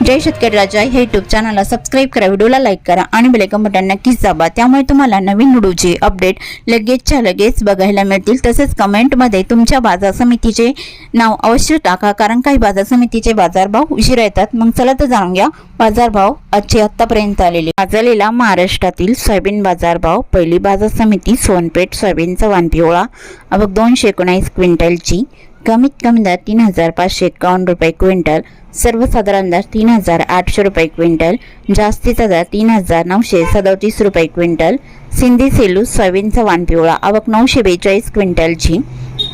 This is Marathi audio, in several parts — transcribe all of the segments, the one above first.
जय शेतकरी राजा हे युट्यूब चॅनलला सबस्क्राईब करा व्हिडिओला लाईक करा आणि बेलेकन बटन नक्कीच दाबा. त्यामुळे तुम्हाला नवीन व्हिडिओचे अपडेट लगेचच्या लगेच बघायला मिळतील. तसेच कमेंटमध्ये तुमच्या बाजार समितीचे नाव अवश्य टाका कारण काही बाजार समितीचे बाजारभाव उशिरा येतात. मग चला तर जाणून घ्या बाजारभाव आजचे आत्तापर्यंत आलेले. गाजलेला महाराष्ट्रातील सोयाबीन बाजारभाव पहिली बाजार समिती सोनपेठ सोयाबीनचा वानपिवळा अवघ दोनशे एकोणावीस क्विंटलची कमीत कमी दर तीन हजार पाचशे एकावन्न रुपये क्विंटल सर्वसाधारण दर तीन हजार आठशे रुपये क्विंटल जास्तीचा दर तीन हजार नऊशे सदोतीस रुपये क्विंटल सिंधी सेलू सोयाबीनचा वानपिवळा आवक नऊशे बेचाळीस क्विंटलची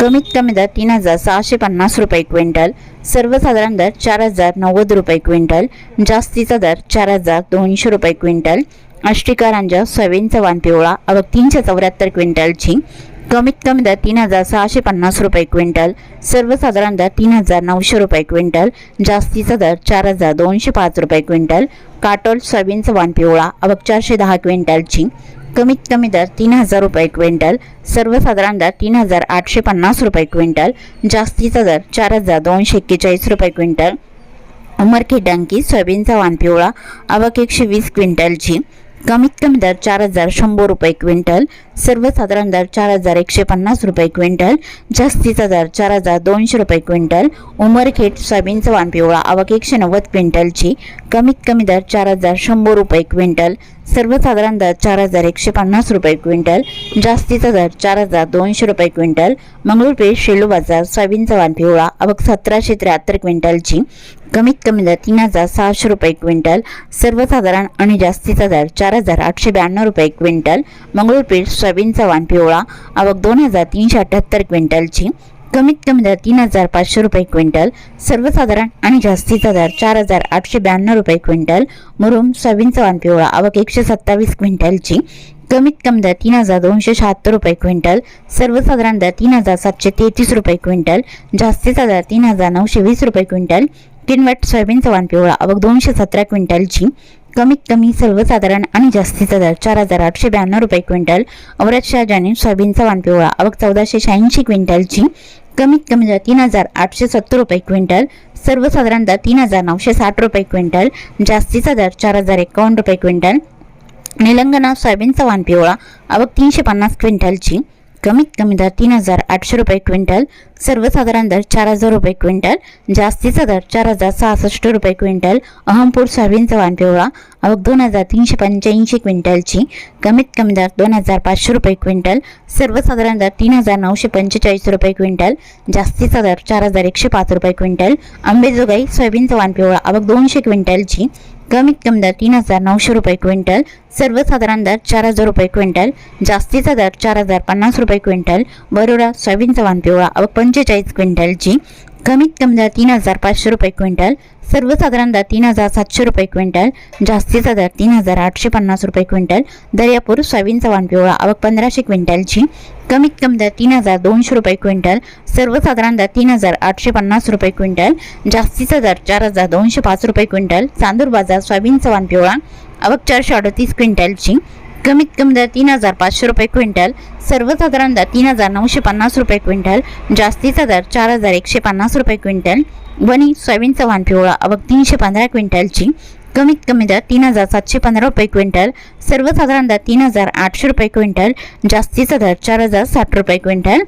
कमीत कमी दर तीन हजार सहाशे पन्नास रुपये क्विंटल सर्वसाधारण दर चार हजार नव्वद रुपये क्विंटल जास्तीचा दर चार हजार दोनशे रुपये क्विंटल अष्टिकारांजा सोयाबीनचा वानपिवळा आवक तीनशे चौऱ्याहत्तर क्विंटलची कमीत कमी दर तीन हजार सहाशे पन्नास रुपये क्विंटल सर्वसाधारण दर तीन हजार नऊशे रुपये क्विंटल जास्तीचा दर चार हजार दोनशे पाच रुपये क्विंटल काटोल सोयाबीनचा वाण पिवळा अवक चारशे दहा क्विंटलची कमीत कमी दर तीन हजार रुपये क्विंटल सर्वसाधारण दर तीन हजार आठशे पन्नास रुपये क्विंटल जास्तीचा दर चार हजार दोनशे एक्केचाळीस रुपये क्विंटल उमरखेड डंकी सोयाबीनचा वाण पिवळा अवक एकशे वीस क्विंटलची कमीत कमी दर चार हजार शंभर रुपये क्विंटल सर्वसाधारण दर चार हजार एकशे पन्नास रुपये क्विंटल जास्तीचा दर चार हजार दोनशे रुपये क्विंटल उमरखेड सोयाबीनचा वाण पिवळा आवक एकशे नव्वद क्विंटलची कमीत कमी दर चार हजार शंभर रुपये क्विंटल सर्वसाधारण दर चार हजार एकशे पन्नास रुपये क्विंटल जास्तीचा दर चार हजार दोनशे रुपये क्विंटल मंगळूरपेठ शेलू बाजार सोयाबीनचा वाण पिवळा आवक सतराशे त्र्याहत्तर क्विंटलची कमीत कमी दर तीन हजार सहाशे रुपये क्विंटल सर्वसाधारण आणि जास्तीचा दर चार चार हजार आठशे ब्याण्णव रुपये क्विंटल मंगळूरपीठ सोयाबीनचा वाण पिवळा आवक दोन हजार तीनशे अठ्ठ्याहत्तर क्विंटलची कमीत कमी दर तीन हजार पाचशे रुपये क्विंटल सर्वसाधारण आणि जास्तीचा दर चार हजार आठशे ब्याण्णव रुपये क्विंटल मुरुम सोयाबीनचा वाण पिवळा आवक एकशे सत्तावीस क्विंटलची कमीत कमी दर तीन हजार दोनशे शहात्तर रुपये क्विंटल सर्वसाधारण दर तीन हजार सातशे तेहतीस रुपये क्विंटल जास्तीचा दर तीन हजार नऊशे वीस रुपये क्विंटल किनवट सोयाबीनचा वाण पिवळा आवक दोनशे सतरा क्विंटलची कमीत कमी सर्वसाधारण आणि जास्तीचा दर चार हजार आठशे ब्याण्णव रुपये क्विंटल औरत शहाजानी सोयाबीनचा वानपिवळा पिवळा चौदाशे शहाऐंशी क्विंटलची कमीत कमी दर तीन हजार आठशे सत्तर रुपये क्विंटल सर्वसाधारण दर तीन हजार नऊशे साठ रुपये क्विंटल जास्तीचा दर चार हजार एकावन्न रुपये क्विंटल निलंगणा सोयाबीनचा वान पिवळा आवक तीनशे पन्नास क्विंटलची कमीत कमी दर तीन हजार आठशे रुपये क्विंटल सर्वसाधारण दर चार हजार रुपये क्विंटल जास्तीचा दर चार हजार सहासष्ट रुपये क्विंटल अहमपूर सोयाबीनचं वाण पिवळा अवघ दोन हजार तीनशे पंच्याऐंशी क्विंटलची कमीत कमी दर दोन हजार पाचशे रुपये क्विंटल सर्वसाधारण दर तीन हजार नऊशे पंचेचाळीस रुपये क्विंटल जास्तीचा दर चार हजार एकशे पाच रुपये क्विंटल आंबेजोगाई सोयाबीनचा वाण पिवळा अवघ दोनशे क्विंटलची कमीत कमी दर तीन हजार नऊशे रुपये क्विंटल सर्वसाधारण दर चार हजार रुपये क्विंटल जास्तीचा दर चार हजार पन्नास रुपये क्विंटल बरोडा सोयाबीनचा वाण पिवळा अवक पंचेचाळीस क्विंटलची कमीत कमी दर तीन हजार पाचशे रुपये क्विंटल सर्वसाधारण दर तीन हजार सातशे रुपये क्विंटल जास्तीचा दर तीन हजार आठशे पन्नास रुपये क्विंटल दर्यापूर सोयाबीनचा वाण पिवळा आवक पंधराशे क्विंटलची. कमीत कमी दर तीन हजार दोनशे रुपये क्विंटल सर्वसाधारण दर तीन हजार आठशे पन्नास रुपये क्विंटल जास्तीचा दर चार हजार दोनशे पाच रुपये क्विंटल चांदूर बाजार सोयाबीनचा चव्हाण पिवळा आवक चारशे अडतीस क्विंटलची. कमीत कमी दर तीन हजार पाचशे रुपये क्विंटल सर्वसाधारण दर तीन हजार नऊशे पन्नास रुपये क्विंटल जास्तीचा दर चार हजार एकशे पन्नास रुपये क्विंटल वणी सोयाबीनचा वाण पिवळा अवघ तीनशे पंधरा क्विंटलची कमीत कमी दर तीन हजार सातशे पंधरा रुपये क्विंटल सर्वसाधारण दर तीन हजार आठशे रुपये क्विंटल जास्तीचा दर चार हजार साठ रुपये क्विंटल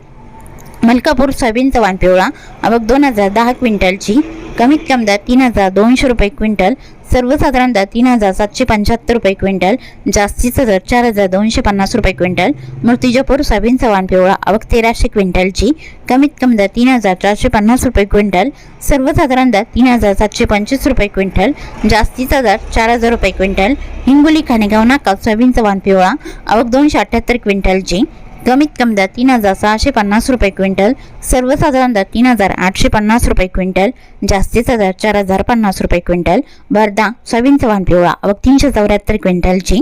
मलकापूर सोयाबीन चवान पिवळा आवक दोन हजार दहा क्विंटलची. कमीत कमी दर तीन हजार दोनशे रुपये क्विंटल. सर्वसाधारण दर तीन हजार सातशे पंच्याहत्तर रुपये क्विंटल. जास्तीचा दर चार हजार दोनशे पन्नास रुपये क्विंटल. मूर्तिजापूर सोयाबीन चवान पिवळा आवक तेराशे क्विंटलची. कमीत कमी दर तीन हजार चारशे पन्नास रुपये क्विंटल. सर्वसाधारण दर तीन हजार सातशे पंचवीस रुपये क्विंटल. जास्तीचा दर चार हजार रुपये क्विंटल. हिंगोली खाणेगाव नाका सोयाबीन चवान पिवळा आवक दोनशे अठ्ठ्याहत्तर क्विंटलची. कमीत कमी दर तीन हजार सहाशे पन्नास रुपये क्विंटल सर्वसाधारण दर तीन हजार आठशे पन्नास रुपये क्विंटल जास्तीचा दर चार हजार पन्नास रुपये क्विंटल वर्धा सोयाबीनचा वाण पिवळा व तीनशे चौऱ्याहत्तर क्विंटलची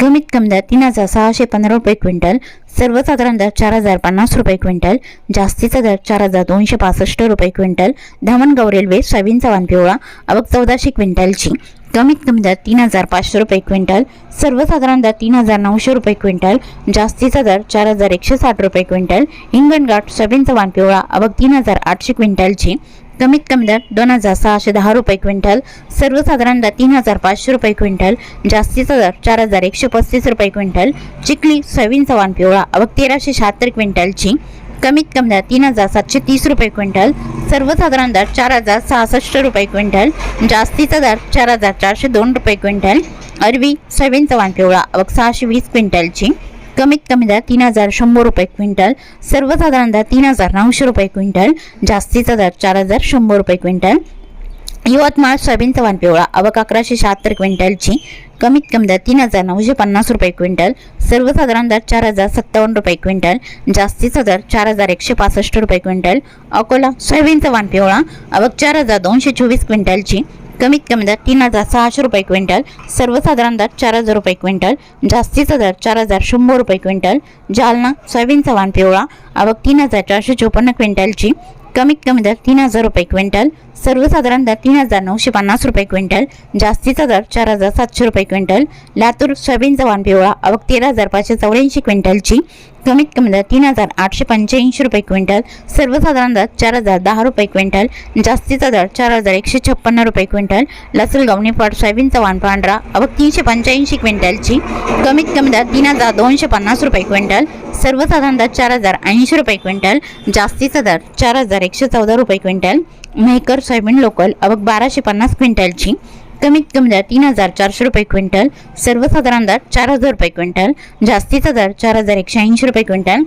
कमीत कमी दर तीन हजार सहाशे पंधरा रुपये क्विंटल सर्वसाधारण दर चार हजार पन्नास रुपये क्विंटल जास्तीचा दर चार हजार दोनशे पासष्ट रुपये क्विंटल धामणगाव रेल्वे सोयाबीनचा वाण पिवळा आवक चौदाशे क्विंटलची कमीत कमी दर तीन हजार पाचशे रुपये क्विंटल सर्वसाधारण दर तीन हजार नऊशे रुपये क्विंटल जास्तीचा दर चार हजार एकशे साठ रुपये क्विंटल हिंगणघाट सोयाबीनचा वाण पिवळा आवक तीन हजार आठशे क्विंटलची कमीत कमी दर दोन हजार सहाशे दहा रुपये क्विंटल सर्वसाधारण दर तीन हजार पाचशे रुपये क्विंटल जास्तीचा दर चार हजार एकशे पस्तीस रुपये क्विंटल चिखली सोयाबीनचा वाण पिवळा आवक तेराशे शहात्तर क्विंटलची कमीत कमी दर तीन हजार सातशे तीस रुपये क्विंटल सर्वसाधारण दर चार हजार सहासष्ट रुपये क्विंटल जास्तीचा दर चार हजार चारशे दोन रुपये क्विंटल अरवी सोयाबीन चवान पिवळा आवक सहाशे वीस क्विंटलची. कमीत कमी दर तीन हजार शंभर रुपये क्विंटल सर्वसाधारण दर तीन हजार नऊशे रुपये क्विंटल जास्तीचा दर चार हजार शंभर रुपये क्विंटल यवतमाळ सोयाबीनचा वाण पिवळा अवक अकराशे शहात्तर क्विंटलची कमीत कमी दर तीन हजार नऊशे पन्नास रुपये क्विंटल सर्वसाधारण दर चार हजार सत्तावन्न रुपये क्विंटल जास्तीचा दर चार हजार एकशे पासष्ट रुपये क्विंटल अकोला सोयाबीनचा वाण पिवळा अवक चार हजार दोनशे चोवीस क्विंटलची कमीत कमी दर तीन हजार सहाशे रुपये क्विंटल सर्वसाधारण दर चार हजार रुपये क्विंटल जास्तीचा दर चार हजार शंभर रुपये क्विंटल जालना सोयाबीनचा वाण पिवळा अवक तीन हजार चारशे चोपन्न क्विंटलची कमीत कमी दर तीन हजार रुपये क्विंटल सर्वसाधारण दर तीन हजार नऊशे पन्नास रुपये क्विंटल जास्तीचा दर चार हजार सातशे रुपये क्विंटल लातूर सोयाबीनचा वाण पिवळा आवक तेरा हजार पाचशे चौऱ्याऐंशी क्विंटलची कमीत कमी दर तीन हजार आठशे पंच्याऐंशी रुपये क्विंटल सर्वसाधारण दर चार हजार दहा रुपये क्विंटल जास्तीचा दर चार हजार एकशे छप्पन्न रुपये क्विंटल लसलगाव निफाड सोयाबीनचा वाण पांढरा आवक तीनशे पंच्याऐंशी क्विंटलची कमीत कमी दर तीन हजार दोनशे पन्नास रुपये क्विंटल सर्वसाधारण दर चार हजार ऐंशी रुपये क्विंटल जास्तीचा दर चार हजार एकशे चौदा रुपये क्विंटल मेहकर सोयाबीन लोकल आवक बाराशे पन्नास क्विंटलची. कमीत कमी दर तीन हजार चारशे रुपये क्विंटल. सर्वसाधारण दर चार हजार रुपये क्विंटल. जास्तीचा दर चार हजार एकशे ऐंशी रुपये क्विंटल.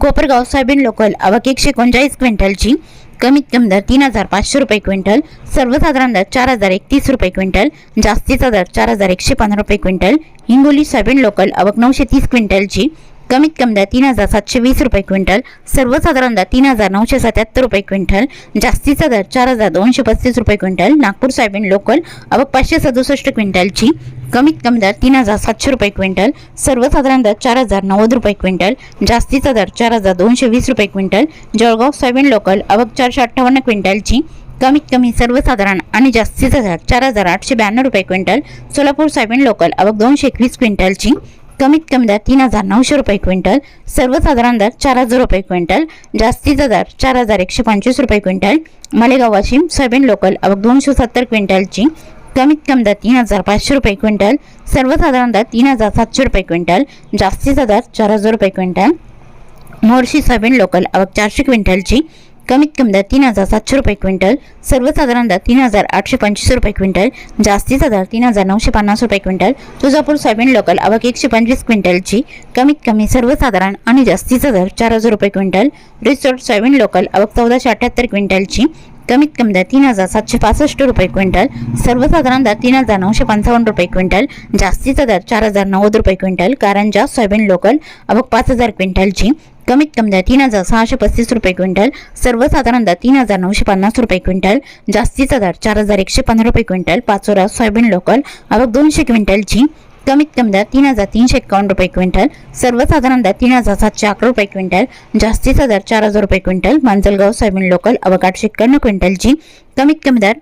कोपरगाव सोयाबीन लोकल आवक एकशे एकोणचाळीस क्विंटलची. कमीत कमी दर तीन हजार पाचशे रुपये क्विंटल. सर्वसाधारण दर चार हजार एकतीस रुपये क्विंटल. जास्तीचा दर चार हजार एकशे पंधरा रुपये क्विंटल. हिंगोली सोयाबीन लोकल आवक नऊशे तीस क्विंटलची. कमीत कमी दर तीन हजार सातशे वीस रुपये क्विंटल सर्वसाधारण दर तीन हजार नऊशे सत्याहत्तर रुपये क्विंटल जास्तीचा दर चार हजार दोनशे पस्तीस रुपये क्विंटल नागपूर सोयाबीन लोकल आवक पाचशे सदुसष्ट क्विंटलची कमीत कमी दर तीन हजार सातशे रुपये क्विंटल सर्वसाधारण दर चार हजार नव्वद रुपये क्विंटल जास्तीचा दर चार हजार दोनशे वीस रुपये क्विंटल जळगाव सोयाबीन लोकल अवक चारशे अठ्ठावन्न क्विंटलची कमीत कमी सर्वसाधारण आणि जास्तीचा दर चार हजार आठशे ब्याण्णव रुपये क्विंटल सोलापूर सोयाबीन लोकल अवक दोनशे एकवीस क्विंटलची कमीत कमी दर तीन हजार नऊशे रुपये क्विंटल सर्वसाधारण दर चार हजार रुपये क्विंटल जास्तीचा दर चार हजार एकशे पंचवीस रुपये quintal Malegaon Washim soybean local आवक दोनशे सत्तर क्विंटलची कमीत कमी दर तीन हजार पाचशे रुपये क्विंटल सर्वसाधारण दर तीन हजार सातशे रुपये क्विंटल जास्तीचा दर चार हजार रुपये क्विंटल मोर्शी सोयाबीन लोकल आवक चारशे क्विंटलची कमीत कमी दर तीन हजार सातशे रुपये क्विंटल सर्वसाधारण दर तीन हजार आठशे पंचवीस रुपये क्विंटल जास्तीचा दर तीन हजार नऊशे पन्नास रुपये क्विंटल तुळजापूर सोयाबीन लोकल आवक एकशे पंचवीस क्विंटलची कमीत कमी सर्वसाधारण आणि जास्तीचा दर चार हजार रुपये क्विंटल रिसोर्ट सोयाबीन लोकल आवक चौदाशे अठ्याहत्तर क्विंटलची कमीत कमी दर तीन हजार सातशे पासष्ट रुपये क्विंटल सर्वसाधारण दर तीन हजार नऊशे पंचावन्न रुपये क्विंटल जास्तीचा दर चार हजार नव्वद रुपये क्विंटल कारंजा सोयाबीन लोकल आवक पाच हजार क्विंटलची कमीत कमी दर तीन हजार सहाशे पस्तीस रुपये क्विंटल सर्वसाधारण दर तीन हजार नऊशे पन्नास रुपये क्विंटल जास्तीचा दर चार हजार एकशे पंधरा रुपये क्विंटल पाचोरा सोयाबीन लोकल आवक दोनशे क्विंटलची कमीत कमी दर तीन हजार तीनशे एकावन्न रुपये क्विंटल सर्वसाधारण दर तीन हजार सातशे अकरा रुपये क्विंटल जास्तीचा दर चार हजार रुपये क्विंटल मांजलगाव सोयाबीन लोकल आवक आठशे एक्क्याण्णव क्विंटलची कमीत कमी दर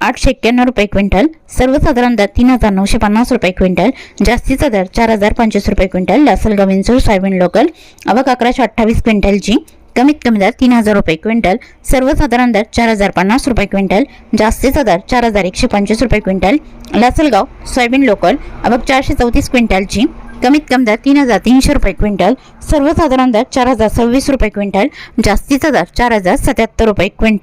आठशे एक्क्याण्णव रुपये क्विंटल सर्वसाधारण दर तीन हजार नऊशे पन्नास रुपये क्विंटल जास्तीचा दर चार हजार पंचवीस रुपये quintal Lasalgaon Vinchur soybean local आवक अकराशे अठ्ठावीस क्विंटलची कमीत कमी दर तीन हजार रुपये क्विंटल सर्वसाधारण दर चार हजार पन्नास रुपये क्विंटल जास्तीचा दर चार हजार एकशे पंचवीस रुपये क्विंटल लासलगाव सोयाबीन लोकल आवक चारशे चौतीस क्विंटलची कमीत कमी दर तीन हजार तीनशे रुपये क्विंटल सर्वसाधारण दर चार हजार सव्वीस रुपये क्विंटल जास्तीचा दर चार हजार सत्याहत्तर रुपये क्विंटल.